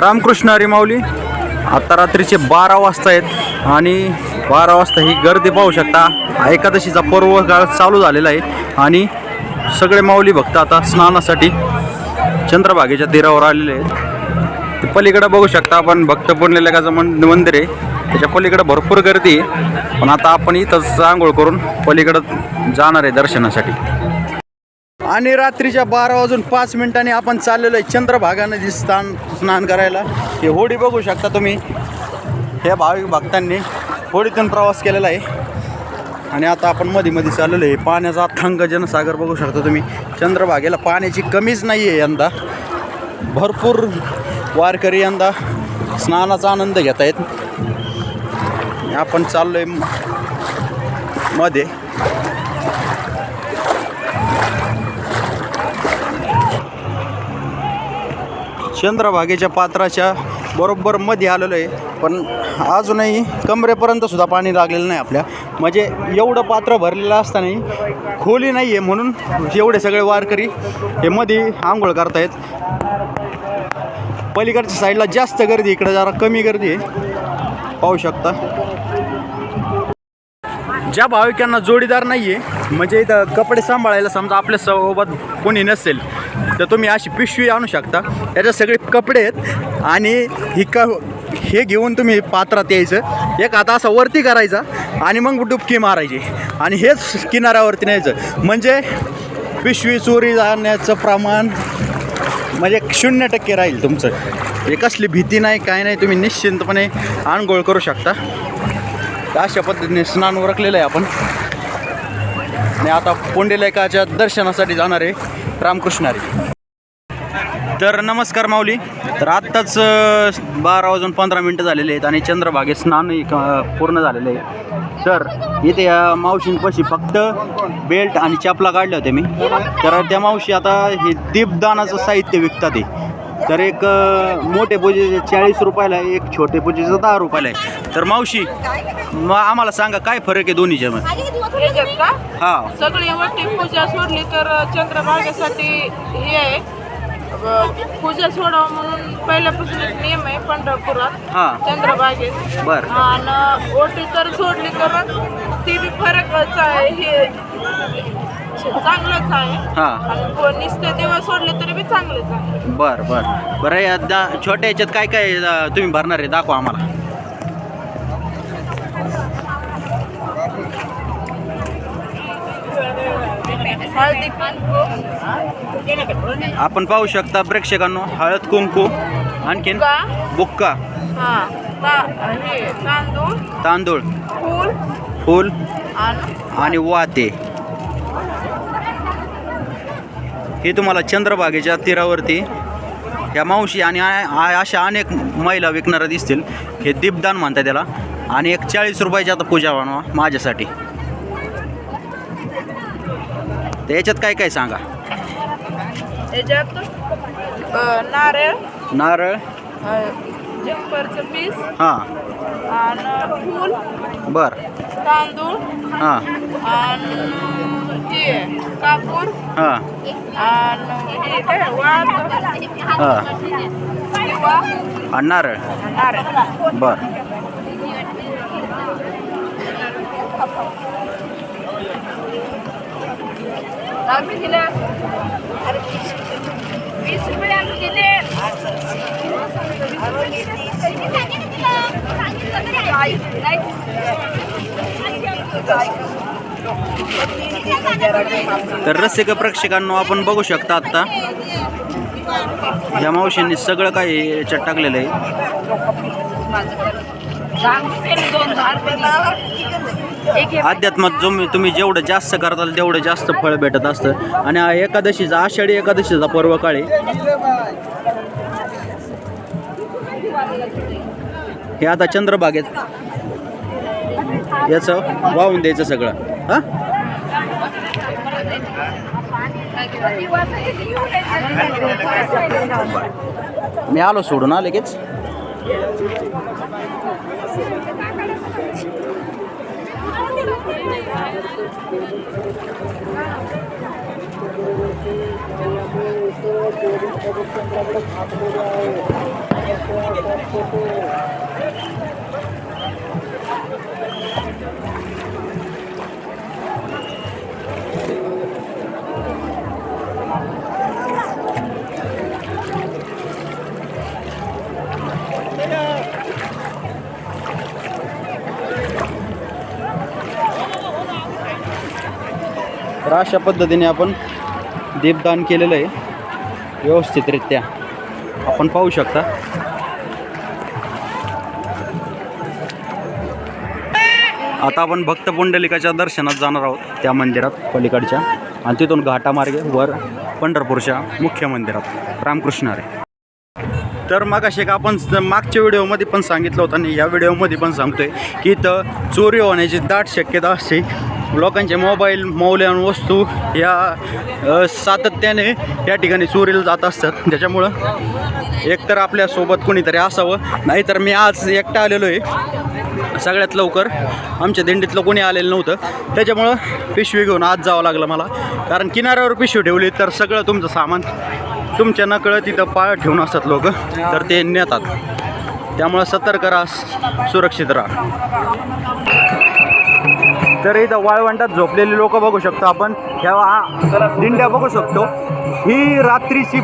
रामकृष्ण हरिमाऊली. आता रात्रीचे बारा वाजता आहेत आणि बारा वाजता ही गर्दी पाहू शकता. एकादशीचा पर्व काळ चालू झालेला आहे आणि सगळे माऊली भक्त आता स्नानासाठी चंद्रभागेच्या तीरावर आलेले आहेत. ते पलीकडं बघू शकता आपण भक्त पुण्यलेखाचं मन मंदिर आहे. त्याच्या पलीकडं भरपूर गर्दी आहे. पण आता आपण इथंच आंघोळ करून पलीकडं जाणार आहे दर्शनासाठी. आणि रात्रीच्या बारा वाजून पाच मिनिटांनी आपण चाललेलो आहे चंद्रभागा नदी स्नान स्नान करायला. हे होडी बघू शकता तुम्ही. हे भाविक भक्तांनी होडीतून प्रवास केलेला आहे. आणि आता आपण मध्ये मध्ये चाललेलो आहे. पाण्याचा थंग जनसागर बघू शकता तुम्ही. चंद्रभागेला पाण्याची कमीच नाही आहे यंदा. भरपूर वारकरी यंदा स्नानाचा आनंद घेत आहेत आपण चाललो आहे मध्ये. चंद्रभागेच्या पात्राच्या बरोबर मध्ये आलेलो आहे. पण अजूनही कमरेपर्यंत सुद्धा पाणी लागलेलं नाही आपल्या. म्हणजे एवढं पात्र भरलेलं असतानाही खोली नाही आहे म्हणून एवढे सगळे वारकरी हे मध्ये आंघोळ करतायत. पलीकडच्या साईडला जास्त गर्दी इकडे जरा कमी गर्दी आहे. पाहू शकता. ज्या भाविकांना जोडीदार नाही आहे म्हणजे इथं कपडे सांभाळायला समजा आपल्यासोबत कोणी नसेल तर तुम्ही अशी पिशवी आणू शकता. याच्यात सगळे कपडे आहेत आणि ही क हे घेऊन तुम्ही पात्रात यायचं. एक आता असा वरती करायचा आणि मग डुबकी मारायची. आणि हेच किनाऱ्यावरती न्यायचं. म्हणजे पिशवी चोरी जाण्याचं प्रमाण म्हणजे शून्य टक्के राहील तुमचं. हे कसली भीती नाही काय नाही तुम्ही निश्चिंतपणे आंघोळ करू शकता. अशा पद्धतीने स्नान उरकलेलं आहे आपण. आणि आता पुंडलेकाच्या दर्शनासाठी जाणार आहे. रामकृष्णारी तर नमस्कार माऊली. तर आत्ताच बारा वाजून पंधरा मिनटं झालेले आहेत आणि चंद्रभागे स्नानही क- पूर्ण झालेलं आहे तर इथे या मावशींपाशी फक्त बेल्ट आणि चपला काढल्या होत्या मी. तर त्या मावशी आता हे दीपदानाचं साहित्य विकतात आहे तर एक मोठे पूजेचे चाळीस रुपयाला आहे एक छोटे पूजेचं दहा रुपयाला आहे. तर मावशी मग आम्हाला सांगा काय फरक आहे दोन्हीच्या का? हा सगळी वटी पूजा सोडली तर चंद्रभागेसाठी हे आहे. अ, पूजा सोडावं म्हणून पहिल्यापासून एक नियम आहे पंढरपुरात हा. चंद्रभागेत बर. आणि ओटी तर सोडली तर ती बी फरकच आहे. हे चांगलंच आहे. हा. आणि को- नुसते सोडले तरी बी चांगलेच आहे. बर बर. बरं या दा छोट्या याच्यात काय काय अ, तुम्ही भरणार आहे? दाखवा आम्हाला. हळदी कुंकू. आपण पाहू शकता प्रेक्षकांनो हळद कुंकू आणखीन बुक्का. हा ता- हे तांदूळ तांदूळ. फूल फूल आणि आणि वाते. हे तुम्हाला चंद्रभागेच्या तीरावरती ह्या मावशी आणि अशा अनेक महिला विकणाऱ्या दिसतील. हे दीपदान म्हणतात त्याला. आणि एक चाळीस रुपयाची आता पूजा बनवा माझ्यासाठी. तर याच्यात काय काय सांगा? याच्यात नारळ नारळ. पीस हां. आणि फूल बर. तांदूळ हां. आणि हे कापूर. हां. आणि हे काय वात हां. किंवा आणि नारळ नारळ बर. आम्ही दिले. वीस रुपये आम्ही दिले. तर रसिक प्रेक्षकांनो आपण बघू शकता आत्ता या मावशींनी सगळं काही याच्यात टाकलेलं आहे. अध्यात्मात जो तुम्ही जेवढं जास्त करताल तेवढं जास्त फळ भेटत असतं. आणि एकादशीचा आषाढी एकादशीचा पर्व काळे हे आता चंद्रबागेत याचं वाहून द्यायचं सगळं. हां? मी आलो सोडून हा लगेच. तर अशा पद्धतीने आपण दीपदान केलेलं आहे. व्यवस्थितरित्या. आपण पाहू शकता. आता आपण भक्त पुंडलिकाच्या दर्शनात जाणार आहोत त्या मंदिरात पलीकडच्या. आणि तिथून घाटामार्गे वर पंढरपूरच्या मुख्य मंदिरात. रामकृष्ण हरे. तर मग असे का आपण मागच्या व्हिडिओमध्ये पण सांगितलं होतं आणि या व्हिडिओमध्ये पण सांगतोय की इथं चोरी होण्याची दाट शक्यता असते लोकांचे मोबाईल मौल्यवान वस्तू या सातत्याने या ठिकाणी चोरीला जात असतात. त्याच्यामुळं एकतर आपल्यासोबत कोणीतरी असावं नाहीतर मी आज एकटा आलेलो आहे. सगळ्यात लवकर. आमच्या दिंडीतलं कोणी आलेलं नव्हतं. त्याच्यामुळं पिशवी घेऊन आज जावं लागलं मला. कारण किनाऱ्यावर पिशवी ठेवली तर सगळं तुमचं सामान तुमच्या नकळं तिथं पाळ ठेवून असतात लोक. तर ते नेतात. त्यामुळं सतर्क राहा सुरक्षित राहा. तर इथं वाळवंटात झोपलेले लोक बघू शकतो आपण ह्या दिंड्या बघू शकतो. ही रात्रीची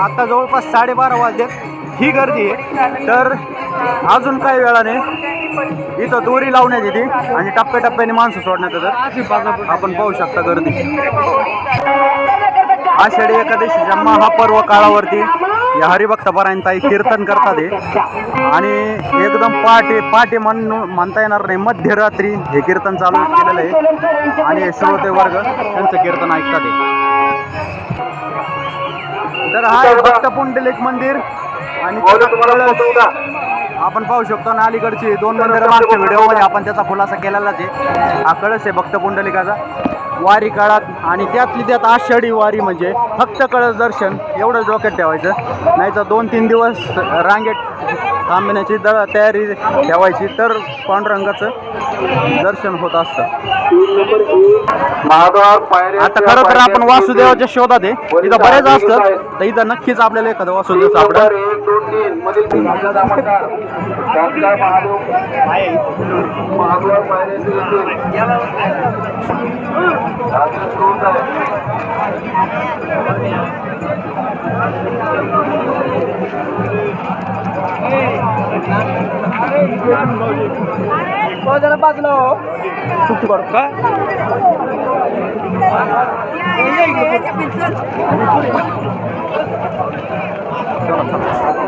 आता जवळपास साडेबारा वाजल्यात ही गर्दी आहे. तर अजून काही वेळाने इथं दोरी लावण्यात येते आणि टप्प्याटप्प्याने माणसं सोडण्यात येतात. आपण पाहू शकता गर्दी. आषाढी एकादशीच्या महापर्व काळावरती या हरिभक्तपरायणताई कीर्तन करतात आणि एकदम पहाटे पहाटे म्हण म्हणता येणार नाही. मध्यरात्री हे कीर्तन चालू केलेलं आहे. आणि श्रोते वर्ग त्यांचं कीर्तन ऐकतात तर हा भक्त पुंडलिक मंदिर आणि आपण पाहू शकतो ना अलीकडची दोन मंदिरं मागच्या व्हिडिओमध्ये आपण त्याचा खुलासा केलेलाच आहे. हा कळस आहे भक्त पुंडलिकाचा. वारी काळात आणि त्यातली त्यात आषाढी वारी म्हणजे फक्त कळस दर्शन एवढं डोक्यात ठेवायचं. नाही तर दोन तीन दिवस रांगेत थांबण्याची द तयारी ठेवायची तर पांडुरंगाचं दर्शन होत असतं. आता खरं तर आपण वासुदेवाच्या शोधात आहे. इथं बरेच असतात तर इथं नक्कीच आपल्याला एखादं वासुदेव दोन तीन मधील त्यांचा दामोदर त्यांचा महादेव महादेव पाहिजे का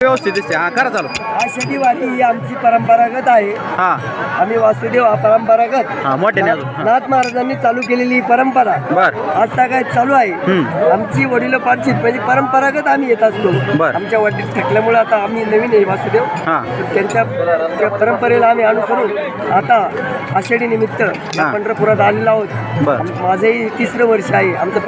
व्यवस्थित दिसते हा करा चालू. आषाढी वारी ही आमची परंपरागत आहे. हा. आम्ही वासुदेव हा परंपरागत. हा मोठ्याने अजून. हा. नाथ महाराजांनी चालू केलेली ही परंपरा. बर. आज काय चालू आहे? हम्म. आमची वडिलोपार्जित म्हणजे परंपरागत आम्ही येत असतो. बर. आमच्या वडील थकल्यामुळे आता आम्ही नवीन आहे वासुदेव. हा. त्यांच्या त्या परंपरेला आम्ही अनुसरून आता आषाढी निमित्त हा. पंढरपुरात आलेलो आहोत. बर. माझंही तिसरं वर्ष आहे. आमचं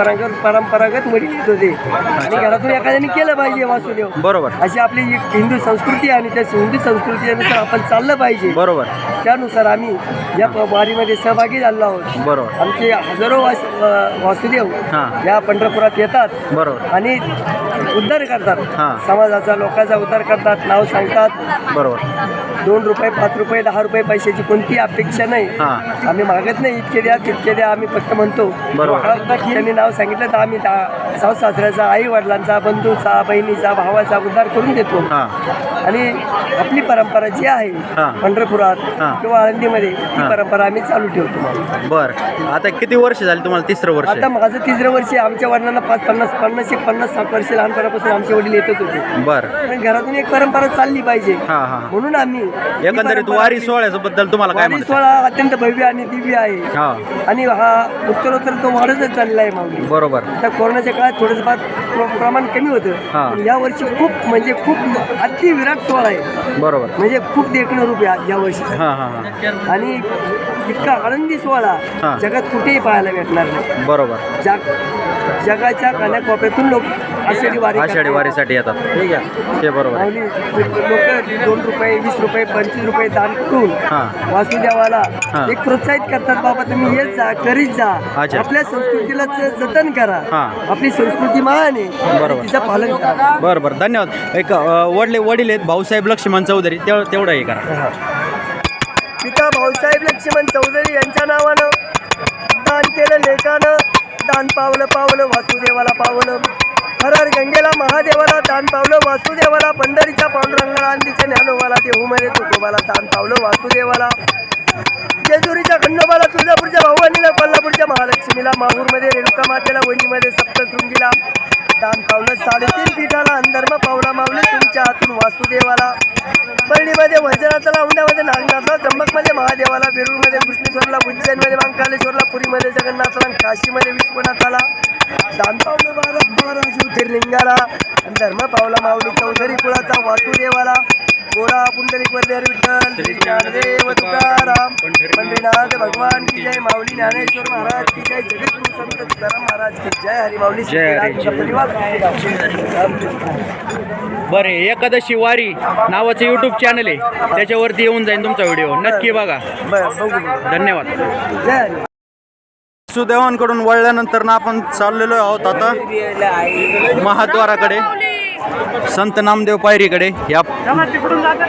परंपरागत वडील येत होते. आणि घरातून एखाद्याने केलं पाहिजे वासुदेव. बरोबर. अशी आपली एक हिंदू संस्कृती आणि त्या हिंदू संस्कृतीनुसार आपण चाललं पाहिजे. बरोबर. त्यानुसार आम्ही या वारीमध्ये सहभागी झालो आहोत बरोबर आमचे हजारो वास अ, वासुदेव हा. या पंढरपुरात येतात बरोबर आणि उद्धार हा. करतात समाजाचा लोकांचा उद्धार करतात नाव सांगतात बरोबर दोन रुपये पाच रुपये दहा रुपये पैशाची कोणती अपेक्षा नाही हा. आम्ही मागत नाही इतके द्या तितके द्या आम्ही फक्त म्हणतो बरोबर. त्यांनी नाव सांगितलं तर आम्ही सासू सासऱ्याचा आई वडिलांचा बंधूचा बहिणीचा भावाचा उद्धार करून देतो हा आणि आपली परंपरा जी आहे हा. पंढरपुरात हा. किंवा आळंदीमध्ये ती. परंपरा आम्ही चालू ठेवतो. बर. आता किती वर्ष झाली तुम्हाला तिसरं वर्ष? आता माझं तिसरं वर्ष आहे. आमच्या वडिलांना पाच पन्नास पन्नास एक पन्नास साठ वर्ष लहानपणापासून आमचे वडील येतच होते. बर. पण घरातून एक परंपरा चालली पाहिजे. हा हा. म्हणून आम्ही ही एकंदरीत परंपरा वारी आम्ही- सोहळ्याच्या बद्दल तुम्हाला काय वारी म्हणतात? सोहळा अत्यंत भव्य आणि दिव्य आहे. हा. आणि हा उत्तरोत्तर तो वाढतच चाललेला आहे माऊली. बरोबर. आता कोरोनाच्या काळात थोडंसं फार प्र- प्रमाण कमी होतं. हा. पण या वर्षी खूप म्हणजे खूप अति विराट सोहळा आहे. बरोबर. म्हणजे खूप देखणं रूप आहे या वर्षी. हा. हा हा आणि इतका आनंदी सोहळा हा. जगात कुठेही पाहायला भेटणार नाही बरोबर जाग जगाच्या कानाकोपऱ्यातून लोक आषाढी वारी आषाढी करतात. वारीसाठी येतात ठीक आहे ते बरोबर आहे. लोक दोन रुपये वीस रुपये पंचवीस रुपये दान करून हां वासुदेवाला हां. एक प्रोत्साहित करतात बाबा तुम्ही येत जा करीत जा अच्छा. आपल्या संस्कृतीला ज- जतन करा हां. आपली संस्कृती महान आहे बरोबर. तिचं पालन करा बरं बरं धन्यवाद एक अं, वडले वडील आहेत भाऊसाहेब लक्ष्मण चौधरी तेव तेवढं हे करा पिता भाऊसाहेब लक्ष्मण चौधरी यांच्या नावानं दान केलं लेखानं दान पावलं पावलं वासुदेवाला पावलं. हरर गंगेला महादेवाला दान पावलं वासुदेवाला पंढरीच्या पांडुरंगाला अंधीच्या ज्ञानोबाला देहूमध्ये तुकोबाला दान पावलं वासुदेवाला. जेजुरीच्या खंडोबाला तुळजापूरच्या भवानीला कोल्हापूरच्या महालक्ष्मीला माहूरमध्ये रेणुका मातेला वणीमध्ये सप्तशृंगीला. दान पावलं साडेतीन पीठाला अंधर्म पावला मावले तुमच्या हातून वासुदेवाला. बर्डीमध्ये वज्रातला उंड्यामध्ये नागनाथला त्र्यंबकमध्ये महादेवाला वेरूळमध्ये कृष्णेश्वरला उज्जैनमध्ये मांकालेश्वरला पुरीमध्ये जगन्नाथला काशीमध्ये विश्वनाथाला. दान पावलं महाराज महाराज ज्योतिर्लिंगाला धर्म पावला माऊली चौधरी कुळाचा वासुदेवाला. गोरा पुंडलिक वर्धेर विठ्ठल श्री ज्ञानदेव तुकाराम पंढरीनाथ भगवान की जय माऊली ज्ञानेश्वर महाराज की जय जगद्गुरु संत तुकाराम महाराज की जय हरी माऊली जय बरं एकादशी वारी नावाचं यूट्यूब चॅनल आहे त्याच्यावरती येऊन जाईल तुमचा व्हिडिओ. नक्की बघा. बरं बघू. बघू. धन्यवाद सुदेवांकडून वळल्यानंतर ना आपण चाललेलो आहोत आता. महाद्वाराकडे. संत नामदेव पायरीकडे या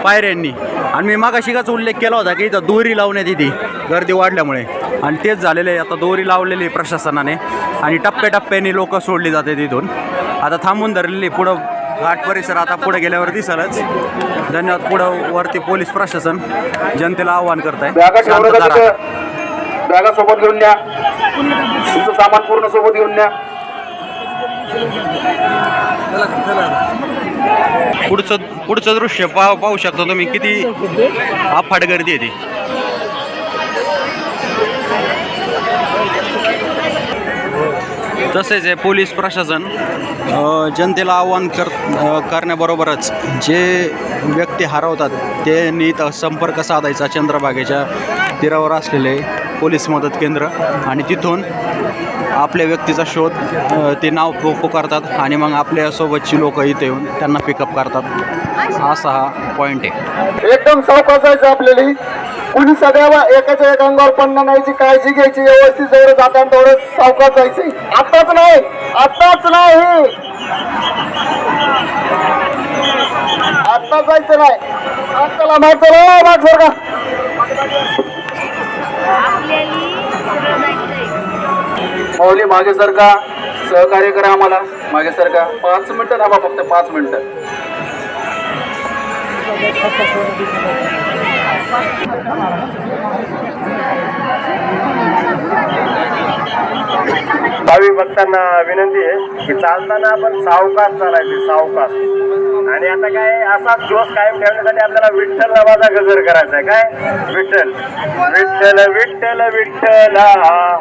पायऱ्यांनी. आणि मी मागाशिकाच उल्लेख केला होता की इथं दोरी लावण्यात येते गर्दी वाढल्यामुळे. आणि तेच झालेलं आहे आता दोरी लावलेली आहे प्रशासनाने. आणि टप्प्याटप्प्याने लोक सोडली जाते तिथून आता थांबून धरलेली पुढं घाट परिसर आता पुढे गेल्यावर दिसलच. धन्यवाद. पुढं वरती पोलीस प्रशासन जनतेला आव्हान करत आहे. बॅगा सोबत घेऊन द्या तुमचं सामान पूर्ण सोबत घेऊन द्या पुढचं पुढचं दृश्य पाह पाहू शकता तुम्ही किती अफाट गर्दी आहे ती. तसेच आहे पोलीस प्रशासन. जनतेला आव्हान कर करण्याबरोबरच जे व्यक्ती हरवतात त्यांनी इथं संपर्क साधायचा चंद्रभागेच्या तीरावर असलेले पोलीस मदत केंद्र आणि तिथून आपल्या व्यक्तीचा शोध ते नाव पु- पुकारतात आणि मग आपल्यासोबतची लोक इथे येऊन त्यांना पिकअप करतात. असा हा पॉईंट आहे. एकदम सावकाश जायचं आपल्याला. कुणी सगळ्या एकाच्या एक अंगावर पडणार नाहीची काळजी घ्यायची व्यवस्थित जेवढं जाताना तेवढं सावकाश जायचं आताच नाही आताच नाही. आता जायचं नाही. आताला माहीत चला माग सर का माऊली मागे सर का? सहकार्य करा आम्हाला. मागे सर का? पाच मिनिटं थांबा फक्त पाच मिनिटं. भावी भक्तांना विनंती आहे की चालताना आपण सावकाश चालायचे सावकाश. आणि आता काय असाच दिवस कायम ठेवण्यासाठी आपल्याला विठ्ठल नावाचा गजर करायचा आहे. काय? विठ्ठल. विठ्ठल विठ्ठल विठ्ठला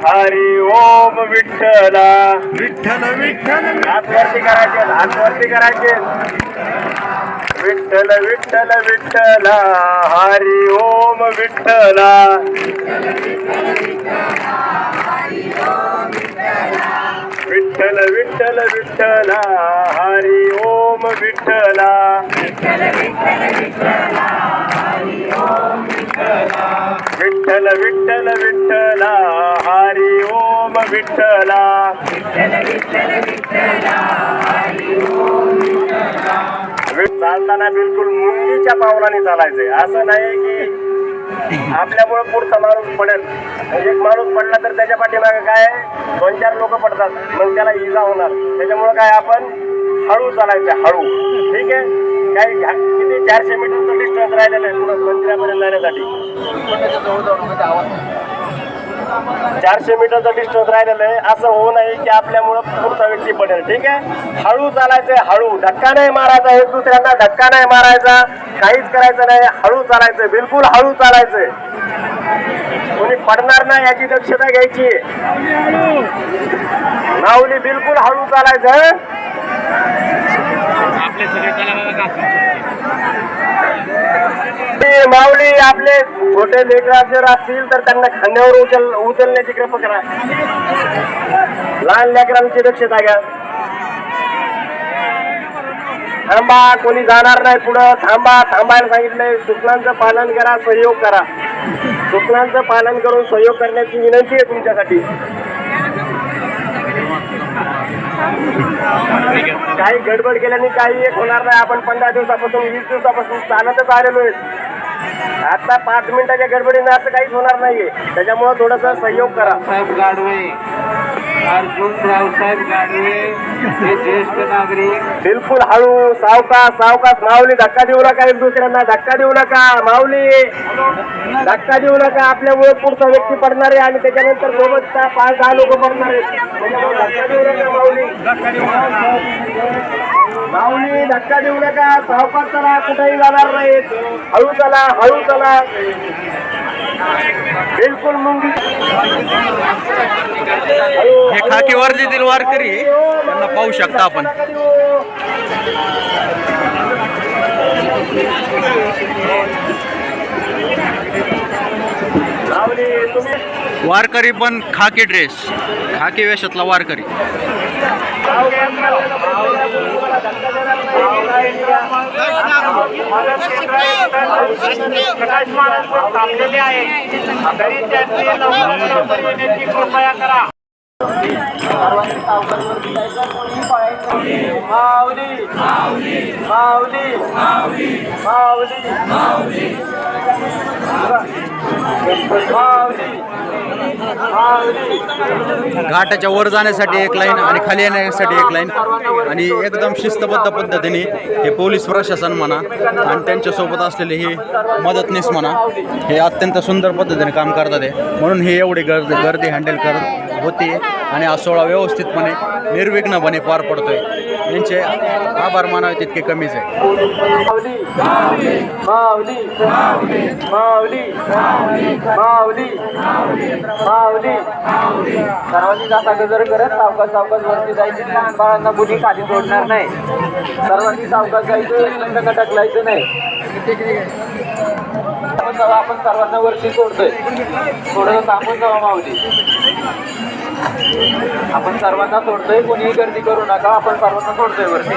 हरी ओम विठ्ठला विठ्ठल विठ्ठल. हात वरती करायचे हात वरती करायचे. विठ्ठल विठ्ठल विठ्ठला हरी ओम विठ्ठला. विठ्ठल विठ्ठल विठ्ठला हरी ओम विठ्ठला. विठ्ठल विठ्ठल विठ्ठला हरी ओम विठ्ठला. चालताना बिलकुल मुंगीच्या पावलाने चालायचंय. असं नाही की आपल्यामुळे पुढचा माणूस पडेल. म्हणजे एक माणूस पडला तर त्याच्या पाठीमागे काय दोन चार लोक पडतात. मग त्याला इजा होणार. त्याच्यामुळे काय आपण हळू चालायचं हळू. ठीक आहे? काही किती? चारशे मीटरचं डिस्टन्स राहिलेलं आहे पुढं मंदिरापर्यंत जाण्यासाठी. चारशे मीटरचं डिस्टन्स राहिलेलं आहे. असं होऊ नये की आपल्यामुळं पुढचा व्यक्ती पडेल ठीक आहे? हळू चालायचंय हळू. धक्का नाही मारायचा एक दुसऱ्यांना धक्का नाही मारायचा काहीच करायचं नाही. हळू चालायचं बिलकुल हळू चालायचंय. कोणी पडणार नाही याची दक्षता घ्यायची. नावली बिलकुल हळू चालायचं हं? माऊली आपले छोटे लेकरं जर असतील तर त्यांना खांद्यावर उचल उचलण्याची कृपा करा लहान लेकरांची दक्षता घ्या. थांबा कोणी जाणार नाही पुढं. थांबा थांबायला सांगितलंय. सूचनांचं पालन करा सहयोग करा. सूचनांचं पालन करून सहयोग करण्याची विनंती आहे तुमच्यासाठी. काही गडबड केल्याने काही एक होणार नाही. आपण पंधरा दिवसापासून वीस दिवसापासून चालतच आलेलो आहे. आता पाच मिनिटाच्या गडबडीने असं काहीच होणार नाहीये. त्याच्यामुळे थोडस सहयोग करा. साहेब गाडवे रावसाहेब गाडवे हे ज्येष्ठ नागरिक. बिलकुल हळू सावकाश सावकाश माऊली धक्का देऊ नका एक दुसऱ्यांना धक्का देऊ नका माऊली. धक्का देऊ नका आपल्यामुळे पुढचा व्यक्ती पडणार आहे आणि त्याच्यानंतर सोबतचा पाच दहा लोक पडणार आहेत. त्याच्यामुळे धक्का देऊ नका माऊली. माऊली धक्का देऊ नका. सावकाश चला कुठेही जाणार नाहीत हळू चला हळू चला. बिलकुल मुंगी. हे खाकी वर्दीतील वारकरी. त्यांना पाहू शकता आपण. वारकरी पण खाकी ड्रेस. खाकी वेशातला वारकरी. थांबलेले आहे तरी त्यांनी लवकर येण्याची कृपया करा माऊली माऊली माऊली माऊली घाटाच्या वर जाण्यासाठी एक लाईन आणि खाली येण्यासाठी एक लाईन आणि एकदम शिस्तबद्ध पद्धतीने हे पोलीस प्रशासन म्हणा आणि त्यांच्यासोबत असलेले हे मदतनीस म्हणा हे अत्यंत सुंदर पद्धतीने काम करतात आहे म्हणून हे एवढी गर्दी गर्दी हँडल करत होती. आणि हा सोहळा व्यवस्थितपणे निर्विघ्नपणे पार पडतोय. यांचे आभार मानावे तितके कमीच आहे. सर्वांनी जाता गजर करत सावकाश सावकाश वरती जायची. लहान बाळांना बुधी खाली सोडणार नाही. सर्वांनी सावकाश जायचं लंड नाही. आपण आपण सर्वांना वरती सोडतोय. थोडं थांबून जावा माऊली. आपण सर्वांना सोडतोय कोणीही गर्दी करू नका आपण सर्वांना सोडतोय वरती.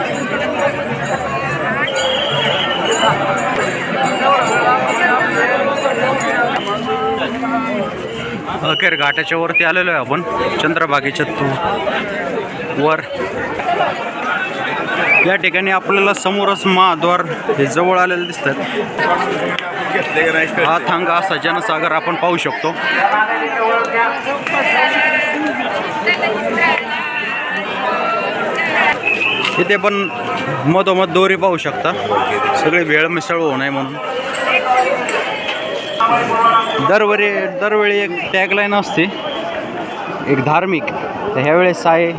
अखेर घाटाच्या वरती आलेलो आहे आपण. चंद्रभागेच्या तू वर. या ठिकाणी आपल्याला समोरच महाद्वार हे जवळ आलेले दिसतात हा थांगा असा जनसागर आपण पाहू शकतो. इथे पण मधोमध दोरी पाहू शकता. सगळे वेळ मिसळ होऊ नये म्हणून. दरवेळी दरवेळी एक टॅगलाईन असते. एक धार्मिक. तर ह्यावेळेस आहे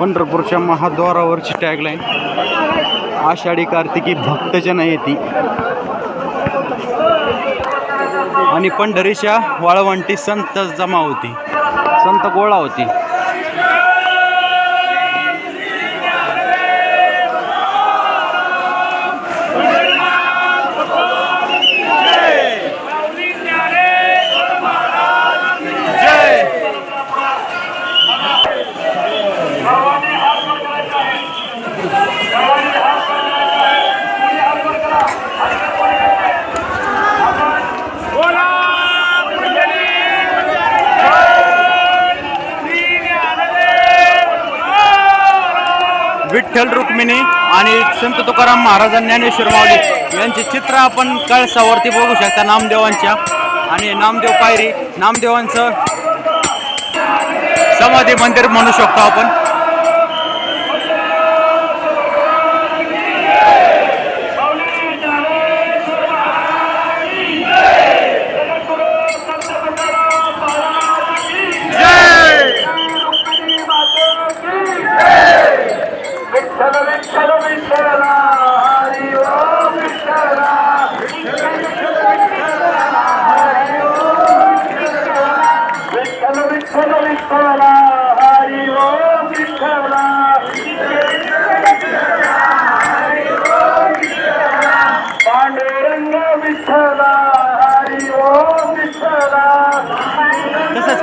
पंढरपूरच्या महाद्वारावरची टॅगलाईन आषाढी कार्तिकी भक्तजन येती आणि पंढरीच्या वाळवंटी संत जमा होती. संत गोळा होती. विठ्ठल रुक्मिणी आणि संत तुकाराम महाराज ज्ञानेश्वर माऊली यांचे चित्र आपण कळसावरती बघू शकता नामदेवांच्या. आणि नामदेव पायरी नामदेवांचं समाधी मंदिर म्हणू शकतो आपण.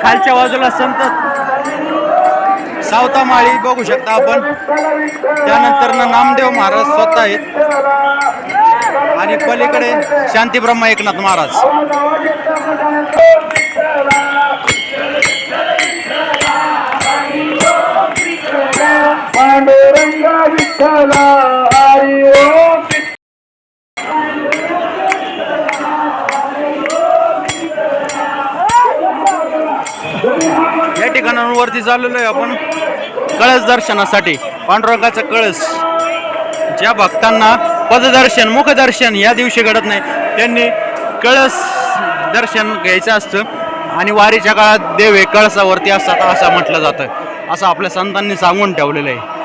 खालच्या बाजूला संत सावता माळी बघू शकता आपण. त्यानंतर नामदेव महाराज स्वतः आहेत. आणि पलीकडे शांतीब्रह्मा एकनाथ महाराज. पांडुरंगा चाललेलो आहे आपण कळस दर्शनासाठी. पांडुरंगाचा कळस. ज्या भक्तांना पददर्शन मुखदर्शन या दिवशी घडत नाही त्यांनी कळस दर्शन घ्यायचं असतं. आणि वारीच्या काळात देव हे कळसावरती असतात असं म्हटलं जातं. असं आपल्या संतांनी सांगून ठेवलेलं आहे.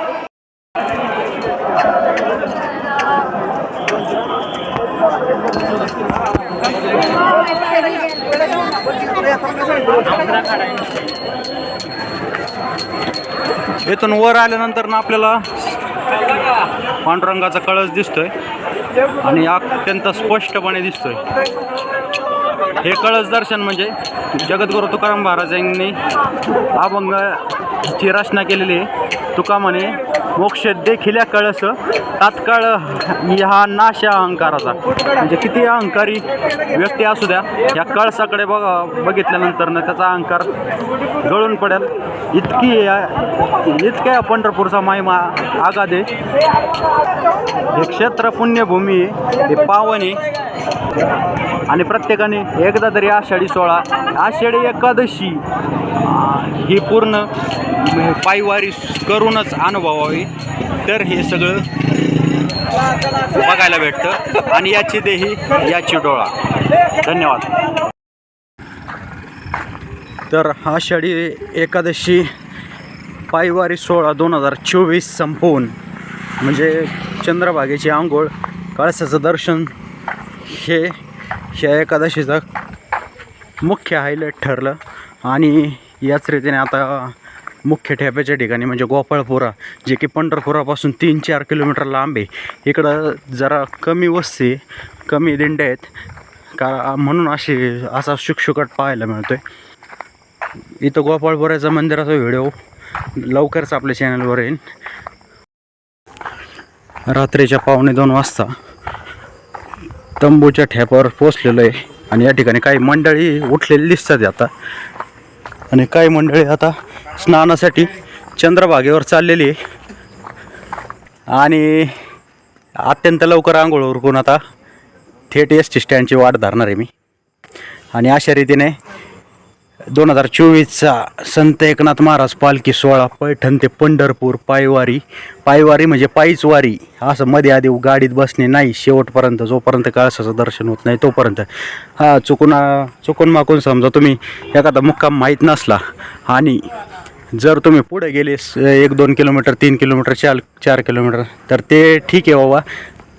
इथून वर आल्यानंतर ना आपल्याला पांडुरंगाचा कळस दिसतोय. आणि अत्यंत स्पष्टपणे दिसतोय. हे कळस दर्शन म्हणजे जगद्गुरु तुकाराम महाराज यांनी अभंगाची रचना केलेली आहे. तुका म्हणे मोक्ष देखील कळस. तात्काळ हा नाश या अहंकाराचा. म्हणजे किती अहंकारी व्यक्ती असू द्या या कळसाकडे बघ बघितल्यानंतर ना त्याचा अहंकार गळून पडेल. इतकी इतक्या या पंढरपूरचा महिमा आगाद हे क्षेत्र पुण्यभूमी हे पावन आहे. आणि प्रत्येकाने एकदा तरी आषाढी सोळा आषाढी एकादशी ही पूर्ण पायवारी करूनच अनुभवावी. तर हे सगळं बघायला भेटतं आणि याची देही याची डोळा. धन्यवाद. तर आषाढी एकादशी पायवारी सोळा दोन हजार चोवीस संपवून म्हणजे चंद्रभागेची आंघोळ कळसाचं दर्शन हे ह्या एकादशीचा मुख्य हायलाईट ठरलं. आणि याच रीतीने आता मुख्य ठेप्याच्या ठिकाणी म्हणजे गोपाळपुरा जे की पंढरपुरापासून तीन चार किलोमीटर लांब आहे. इकडं जरा कमी वस्ती कमी दिंड्या आहेत. का म्हणून अशी असा शुकशुकट पाहायला मिळतो आहे इथं गोपाळपुराचा मंदिराचा व्हिडिओ लवकरच आपल्या चॅनलवर येईल रात्रीच्या पावणे दोन वाजता तंबूच्या ठेपावर पोचलेलो आहे आणि या ठिकाणी काही मंडळी उठलेली दिसतात आता. आणि काही मंडळी आता स्नानासाठी चंद्रभागेवर चाललेली आहे. आणि अत्यंत लवकर आंघोळ उरकून आता थेट एस टी स्टँडची वाट धरणार आहे मी. आणि अशा रीतीने दोन हजार चोवीसचा संत एकनाथ महाराज पालखी सोहळा पैठण ते पंढरपूर पायवारी. पायवारी म्हणजे पायीच वारी. असं मध्ये आधी गाडीत बसणे नाही शेवटपर्यंत जोपर्यंत काळसाचं दर्शन होत नाही तोपर्यंत. हा चुकून चुकून माकून समजा तुम्ही एखादा मुक्काम माहीत नसला आणि जर तुम्ही पुढे गेले एक दोन किलोमीटर तीन किलोमीटर चार चार किलोमीटर तर ते ठीक आहे बाबा.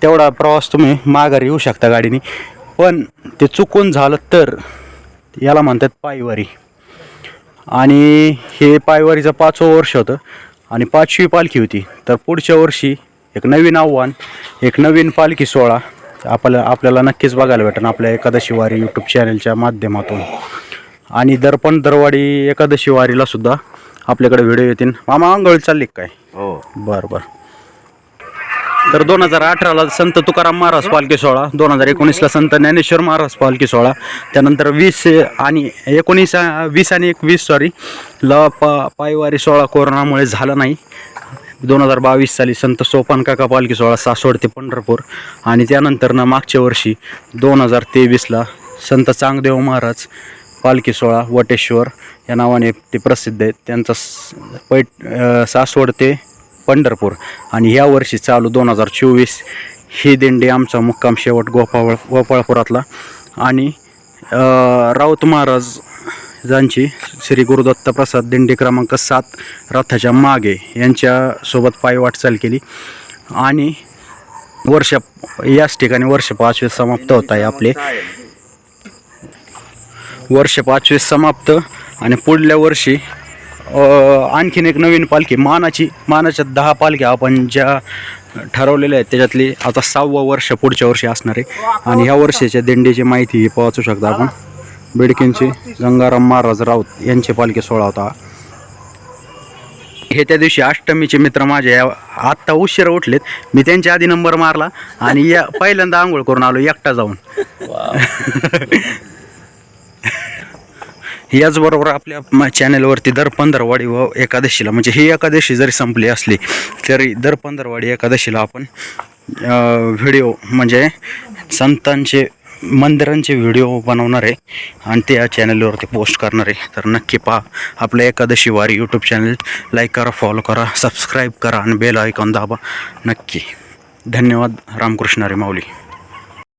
तेवढा प्रवास तुम्ही माघारी येऊ शकता गाडीने. पण ते चुकून झालं तर याला म्हणतात पायवारी. आणि हे पायवारीचं पाचवं वर्ष होतं. आणि पाचवी पालखी होती. तर पुढच्या वर्षी एक नवीन आव्हान एक नवीन पालखी सोहळा आपल्याला आपल्याला नक्कीच बघायला भेटेल आपल्या एकादशी वारी यूट्यूब चॅनलच्या माध्यमातून. आणि दर्पण दरवाडी एकादशी वारीला सुद्धा आपल्याकडे व्हिडिओ येतील. मामा आंघोळ चालली काय? हो. बरं बरं. तर दोन हजार अठराला संत तुकाराम महाराज पालखी सोहळा दोन हजार एकोणीसला संत ज्ञानेश्वर महाराज पालखी सोहळा त्यानंतर वीस आणि एकोणीस वीस आणि एकवीस सॉरी ल पा पायवारी सोहळा कोरोनामुळे झाला नाही. दोन हजार बावीस साली संत सोपान काका पालखी सोहळा सासवड ते पंढरपूर आणि त्यानंतर ना मागच्या वर्षी दोन हजार तेवीसला संत चांगदेव महाराज पालखी सोहळा वटेश्वर या नावाने ते प्रसिद्ध आहेत. त्यांचा पैठ सासवड ते पंढरपूर. आणि या वर्षी चालू दोन हजार चोवीस ही दिंडी आमचा मुक्काम शेवट गोपाळ गोपाळपुरातला. आणि राऊत महाराज ज्यांची श्री गुरुदत्त प्रसाद दिंडी क्रमांक सात रथाच्या मागे यांच्यासोबत पायी वाटचाल केली. आणि वर्ष याच ठिकाणी वर्ष पाचवे समाप्त होत आहे आपले. वर्ष पाचवे समाप्त आणि पुढल्या वर्षी आणखीन एक नवीन पालखी मानाची मानाच्या दहा पालख्या आपण ज्या ठरवलेले आहेत त्याच्यातली आता सहावं वर्ष पुढच्या वर्षी असणार आहे. आणि ह्या वर्षाच्या दिंडीची माहिती ही वाचू शकता आपण. बिडकींची गंगाराम महाराज राऊत यांचे पालखी सोहळा होता. हे त्या दिवशी अष्टमीचे मित्र माझे आत्ता उशिरा उठलेत. मी त्यांच्या आधी नंबर मारला आणि या पहिल्यांदा आंघोळ करून आलो एकटा जाऊन. याचबरोबर आपल्या म- चॅनलवरती दर पंधरवाडी व एकादशीला म्हणजे ही एकादशी जरी संपली असली तरी दर पंधरवाडी एकादशीला आपण व्हिडिओ म्हणजे संतांचे मंदिरांचे व्हिडिओ बनवणार आहे आणि ते या चॅनलवरती पोस्ट करणार आहे. तर नक्की पहा आपलं Ekadashi Wari YouTube channel like करा फॉलो करा सबस्क्राईब करा आणि बेल आयकॉन दाबा. नक्की. धन्यवाद. रामकृष्ण रे माऊली.